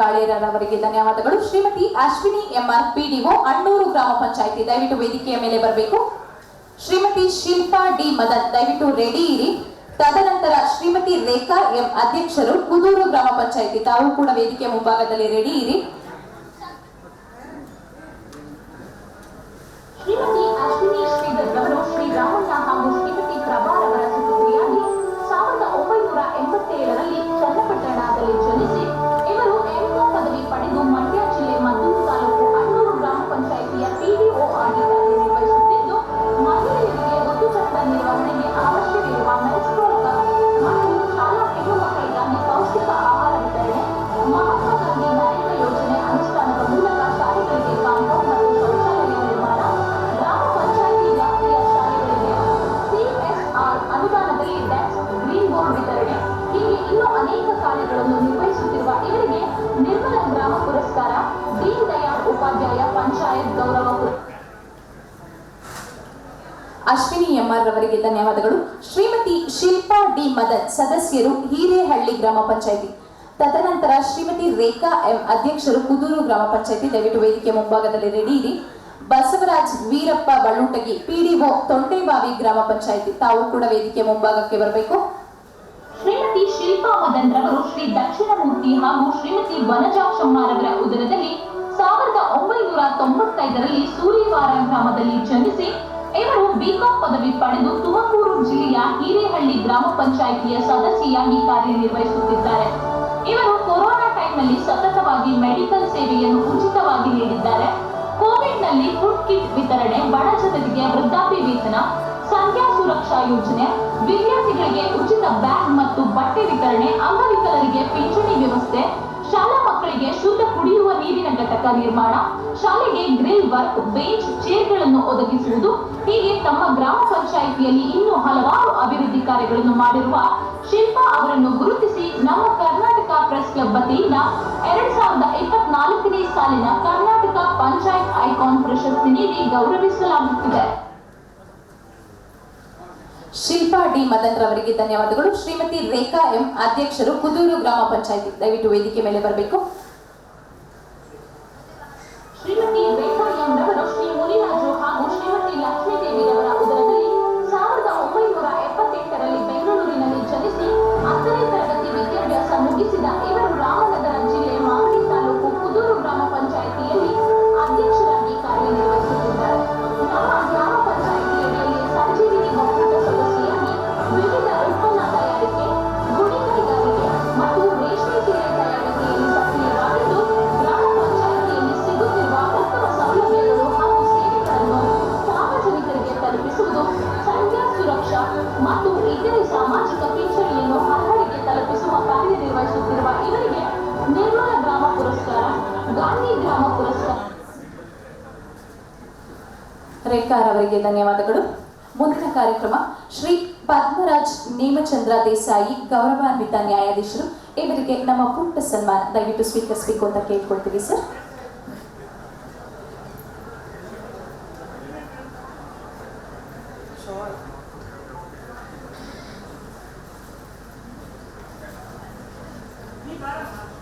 ಕಾಳೇರವರಿಗೆ ಧನ್ಯವಾದಗಳು. Shrimati Ashwini M R PDO Annur ಗ್ರಾಮ ಪಂಚಾಯಿತಿ ದಯವಿಟ್ಟು ವೇದಿಕೆಯ ಮೇಲೆ ಬರಬೇಕು. ಶ್ರೀಮತಿ ಶಿಲ್ಪಾ ಡಿ ಮದನ್ ದಯವಿಟ್ಟು ರೆಡಿ ಇರಿ. ತದನಂತರ ಶ್ರೀಮತಿ ರೇಖಾ ಎಂ ಅಧ್ಯಕ್ಷರು ಕುದೂರು ಗ್ರಾಮ ಪಂಚಾಯಿತಿ ತಾವು ಕೂಡ ವೇದಿಕೆಯ ಮುಂಭಾಗದಲ್ಲಿ ರೆಡಿ ಇರಿ. ಕಾರ್ಯಗಳನ್ನು ನಿರ್ವಹಿಸುತ್ತಿರುವ ಇವರಿಗೆ ನಿರ್ಮಲ ಗ್ರಾಮ ಪುರಸ್ಕಾರ ದೀನ್ ದಯಾಳ್ ಉಪಾಧ್ಯಾಯ ಪಂಚಾಯತ್ ಗೌರವ ಅಶ್ವಿನಿ ಎಂಆರ್ ರವರಿಗೆ ಧನ್ಯವಾದಗಳು. ಶ್ರೀಮತಿ ಶಿಲ್ಪಾ ಡಿ ಮದನ್ ಸದಸ್ಯರು ಹಿರೇಹಳ್ಳಿ ಗ್ರಾಮ ಪಂಚಾಯಿತಿ. ತದನಂತರ ಶ್ರೀಮತಿ ರೇಖಾ ಎಂ ಅಧ್ಯಕ್ಷರು ಕುದೂರು ಗ್ರಾಮ ಪಂಚಾಯಿತಿ. ದಯವಿಟ್ಟು ವೇದಿಕೆ ಮುಂಭಾಗದಲ್ಲಿ ರೆಡಿ ಇರಿ. ಬಸವರಾಜ್ ವೀರಪ್ಪ ಬಳ್ಳುಟಗಿ ಪಿಡಿಒ ತೊಂಟೆಬಾವಿ ಗ್ರಾಮ ಪಂಚಾಯಿತಿ. ತಾವು ಕೂಡ ವೇದಿಕೆ ಮುಂಭಾಗಕ್ಕೆ ಬರಬೇಕು. ಶಿಲ್ಪಾ ಮದನ್ ರವರು ಶ್ರೀ ದಕ್ಷಿಣಮೂರ್ತಿ ಹಾಗೂ ಶ್ರೀಮತಿ ವನಜಾಕ್ಷಮ್ಮರವರ ಉದರದಲ್ಲಿ ಸಾವಿರದ ಒಂಬೈನೂರ ತೊಂಬತ್ತೈದರಲ್ಲಿ ಸೂರಿವಾರ ಗ್ರಾಮದಲ್ಲಿ ಜನಿಸಿ, ಇವರು ಬಿಕಾಂ ಪದವಿ ಪಡೆದು ತುಮಕೂರು ಜಿಲ್ಲೆಯ ಹಿರೇಹಳ್ಳಿ ಗ್ರಾಮ ಪಂಚಾಯಿತಿಯ ಸದಸ್ಯೆಯಾಗಿ ಕಾರ್ಯನಿರ್ವಹಿಸುತ್ತಿದ್ದಾರೆ. ಇವರು ಕೊರೋನಾ ಟೈಮ್ನಲ್ಲಿ ಸತತವಾಗಿ ಮೆಡಿಕಲ್ ಸೇವೆಯನ್ನು ಉಚಿತವಾಗಿ ನೀಡಿದ್ದಾರೆ. ಕೋವಿಡ್ನಲ್ಲಿ ಫುಡ್ ಕಿಟ್ ವಿತರಣೆ, ಬಡ ಜನರಿಗೆ ವೃದ್ಧಾಪ್ಯ ವೇತನ ಸಂಖ್ಯಾ ಸುರಕ್ಷಾ ಯೋಜನೆ, ವಿದ್ಯಾರ್ಥಿಗಳಿಗೆ ಉಚಿತ ಬ್ಯಾಗ್ ಮತ್ತು ಬಟ್ಟೆ ವಿತರಣೆ, ಅಂಗವಿಕಲರಿಗೆ ಪಿಂಚಣಿ ವ್ಯವಸ್ಥೆ, ಶಾಲಾ ಮಕ್ಕಳಿಗೆ ಶುದ್ಧ ಕುಡಿಯುವ ನೀರಿನ ಘಟಕ ನಿರ್ಮಾಣ, ಶಾಲೆಗೆ ಗ್ರಿಲ್ ವರ್ಕ್, ಬೆಂಚ್, ಚೇರ್ಗಳನ್ನು ಒದಗಿಸುವುದು, ಹೀಗೆ ತಮ್ಮ ಗ್ರಾಮ ಪಂಚಾಯಿತಿಯಲ್ಲಿ ಇನ್ನೂ ಹಲವಾರು ಅಭಿವೃದ್ಧಿ ಕಾರ್ಯಗಳನ್ನು ಮಾಡಿರುವ ಶಿಲ್ಪಾ ಅವರನ್ನು ಗುರುತಿಸಿ ನಮ್ಮ ಕರ್ನಾಟಕ ಪ್ರೆಸ್ ಕ್ಲಬ್ ವತಿಯಿಂದ ಎರಡ್ ಸಾವಿರದ ಇಪ್ಪತ್ನಾಲ್ಕನೇ ಸಾಲಿನ ಕರ್ನಾಟಕ ಪಂಚಾಯತ್ ಐಕಾನ್ ಪ್ರಶಸ್ತಿ ನೀಡಿ ಗೌರವಿಸಲಾಗುತ್ತಿದೆ. ಶಿಲ್ಪಾ ಡಿ ಮದನ್ ರವರಿಗೆ ಧನ್ಯವಾದಗಳು. ಶ್ರೀಮತಿ ರೇಖಾ ಎಂ ಅಧ್ಯಕ್ಷರು ಕುದೂರು ಗ್ರಾಮ ಪಂಚಾಯತಿ. ದಯವಿಟ್ಟು ವೇದಿಕೆ ಮೇಲೆ ಬರಬೇಕು. ಶ್ರೀಮತಿ ರೇಖಾ ಅವರಿಗೆ ಧನ್ಯವಾದಗಳು. ಮುಂದಿನ ಕಾರ್ಯಕ್ರಮ ಶ್ರೀ ಪದ್ಮರಾಜ್ ನೇಮಚಂದ್ರ ದೇಸಾಯಿ, ಗೌರವಾನ್ವಿತ ನ್ಯಾಯಾಧೀಶರು. ಇವರಿಗೆ ನಮ್ಮ ಪುಟ್ಟ ಸನ್ಮಾನ. ದಯವಿಟ್ಟು ಸ್ವೀಕರಿಸಬೇಕು ಅಂತ ಕೇಳ್ಕೊಳ್ತೀವಿ, ಸರ್. Thank ಬಾರಮ್ಮ